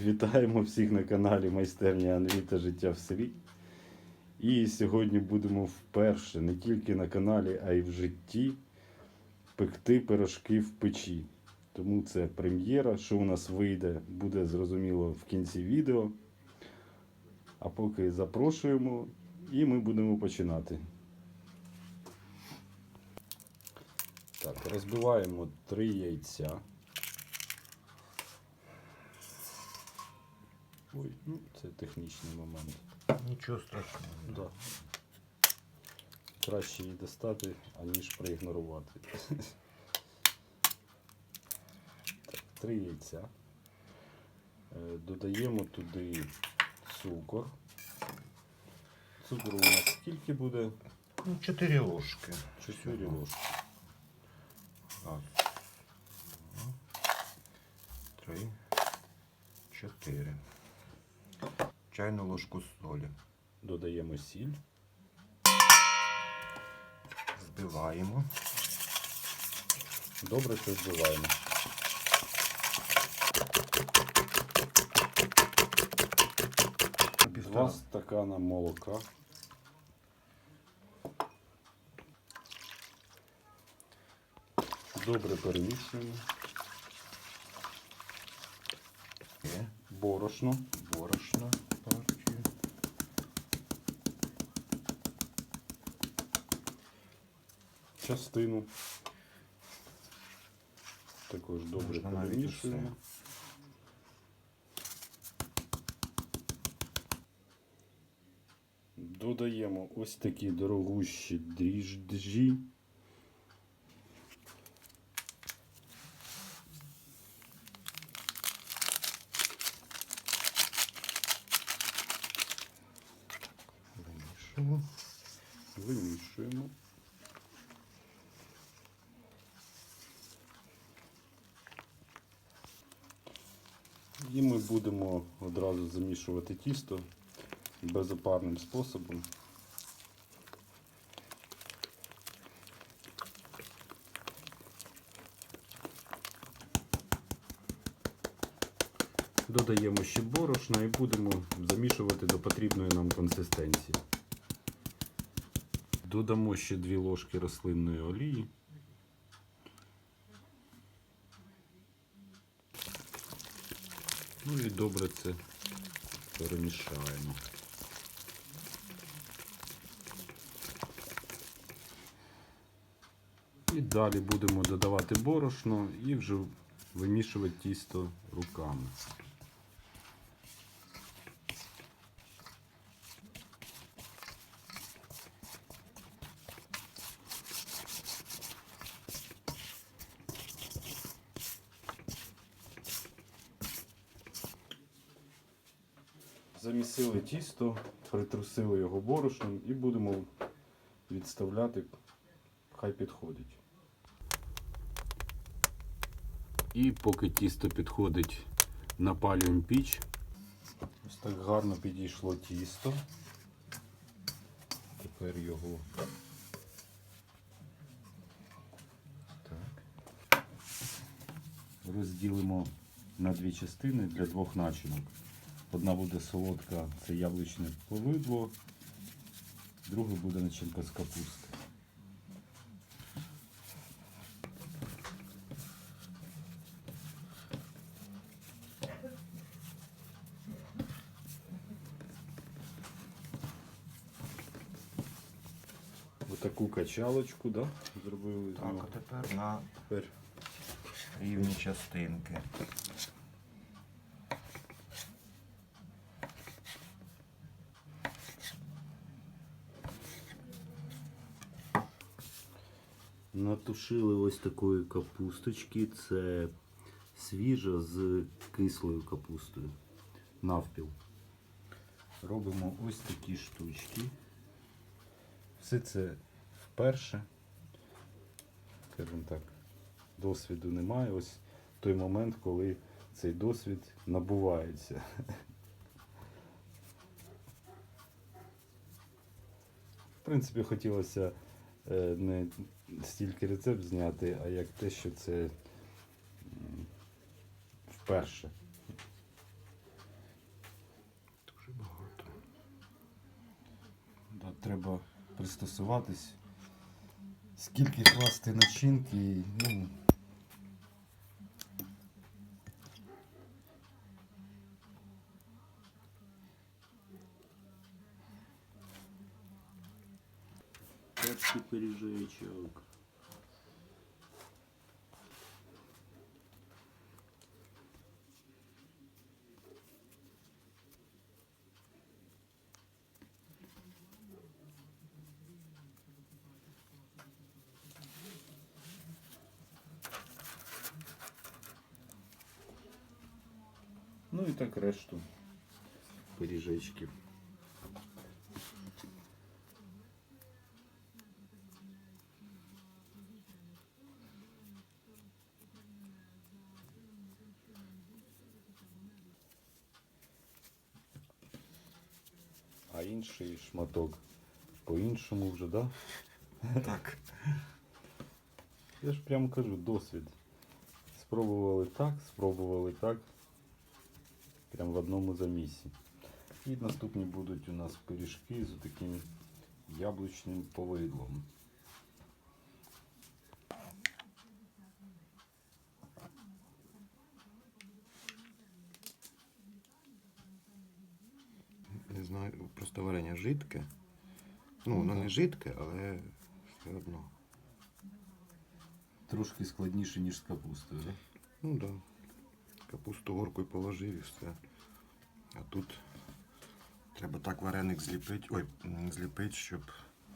Вітаємо всіх на каналі Майстерня Андрій та Життя в селі. І сьогодні будемо вперше не тільки на каналі, а й в житті пекти пирожки в печі. Тому це прем'єра. Що у нас вийде, буде зрозуміло в кінці відео. А поки запрошуємо і ми будемо починати. Так, розбиваємо три яйця. Ой, ну це технічний момент. Нічого страшного. Да. Краще її достати, аніж проігнорувати. Так, три яйця. Е, Додаємо туди цукор. Цукру у нас скільки буде? Ну, чотири ложки. Чотири ложки. Раз. два, Три. Чотири. Чайну ложку солі. Додаємо сіль. Збиваємо. Добре це збиваємо. Два стакана молока. Добре перемішуємо. Борошно. Борошно партію. Частину. Також добре перемішуємо. Додаємо ось такі дорогущі дріжджі. Вимішуємо. Вимішуємо. І ми будемо одразу замішувати тісто безопарним способом. Додаємо ще борошна і будемо замішувати до потрібної нам консистенції. Додамо ще 2 ложки рослинної олії. Ну і добре це перемішаємо. І далі будемо додавати борошно і вже вимішувати тісто руками. Замісили тісто, притрусили його борошном і будемо відставляти, хай підходить. І поки тісто підходить, напалюємо піч. Ось так гарно підійшло тісто. Тепер його так. розділимо на дві частини для двох начинок. Одна буде солодка, це яблучне повидло, друга буде начинка з капусти. Отаку качалочку, да? Зробили. Так, а тепер на Тепер рівні частинки. Натушили ось такої капусточки. Це свіжа з кислою капустою. Навпіл. Робимо ось такі штучки. Все це вперше. Скажімо так, досвіду немає. Ось той момент, коли цей досвід набувається. В принципі, хотілося е, не стільки рецепт зняти, а як те, що це вперше. Дуже багато. Да, треба пристосуватись. Скільки класти начинки, ну. Перший пиріжечок. Ну і так решту пиріжечків. А інший шматок по-іншому вже, да? Так. Я ж прямо кажу, досвід. Спробували так, спробували так. Прям в одному замісі. І наступні будуть у нас пиріжки з таким яблучним повидлом. Не знаю, просто варення жидке. Ну, воно не жидке, але все одно. Трошки складніше, ніж з капустою, да? Ну так. Да. Капусту горкою положив і все. А тут треба так вареник зліпити. Ой, зліпити, щоб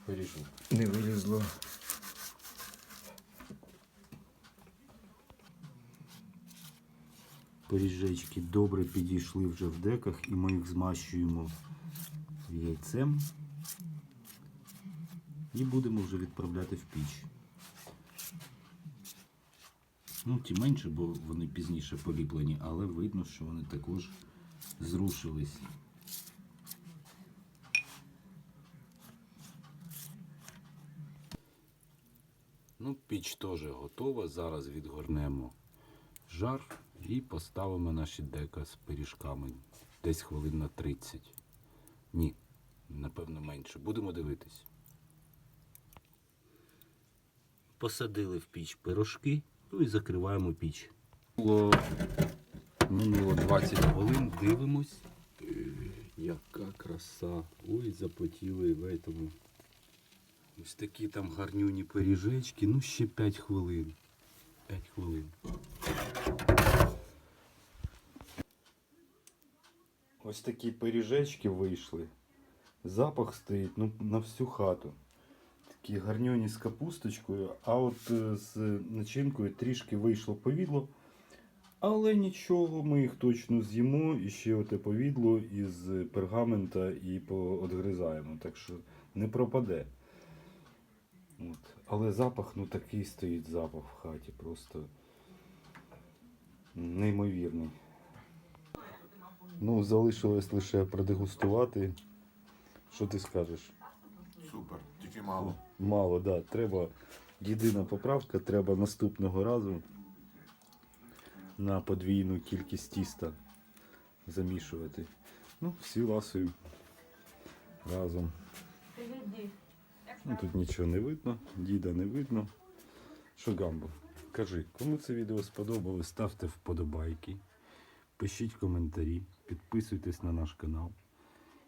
Пиріжок. не вилізло. Пиріжечки добре підійшли вже в деках і ми їх змащуємо яйцем. І будемо вже відправляти в піч. Ну, ті менше, бо вони пізніше поліплені, але видно, що вони також зрушились. Ну, піч теж готова. Зараз відгорнемо жар і поставимо наші дека з пиріжками. Десь хвилин на 30. Ні, напевно менше. Будемо дивитись. Посадили в піч пирожки, ну і закриваємо піч. Було, минуло 20 хвилин, дивимось. Яка краса. Ой, запотіли в этому. Ось такі там гарнюні пиріжечки. Ну, ще 5 хвилин. 5 хвилин. Ось такі пиріжечки вийшли. Запах стоїть ну, на всю хату. Такі гарньоні з капусточкою, а от е, з начинкою трішки вийшло повідло. Але нічого, ми їх точно з'їмо і ще оте повідло із пергамента і поодгризаємо. Так що не пропаде. От. Але запах, ну такий стоїть запах в хаті, просто неймовірний. Ну, залишилось лише продегустувати. Що ти скажеш? Супер, тільки мало. Мало, да. Треба єдина поправка, треба наступного разу на подвійну кількість тіста замішувати. Ну, всі ласою разом. Ну, тут нічого не видно, діда не видно. Що Гамбо? Кажи, кому це відео сподобалось, ставте вподобайки, пишіть коментарі, підписуйтесь на наш канал.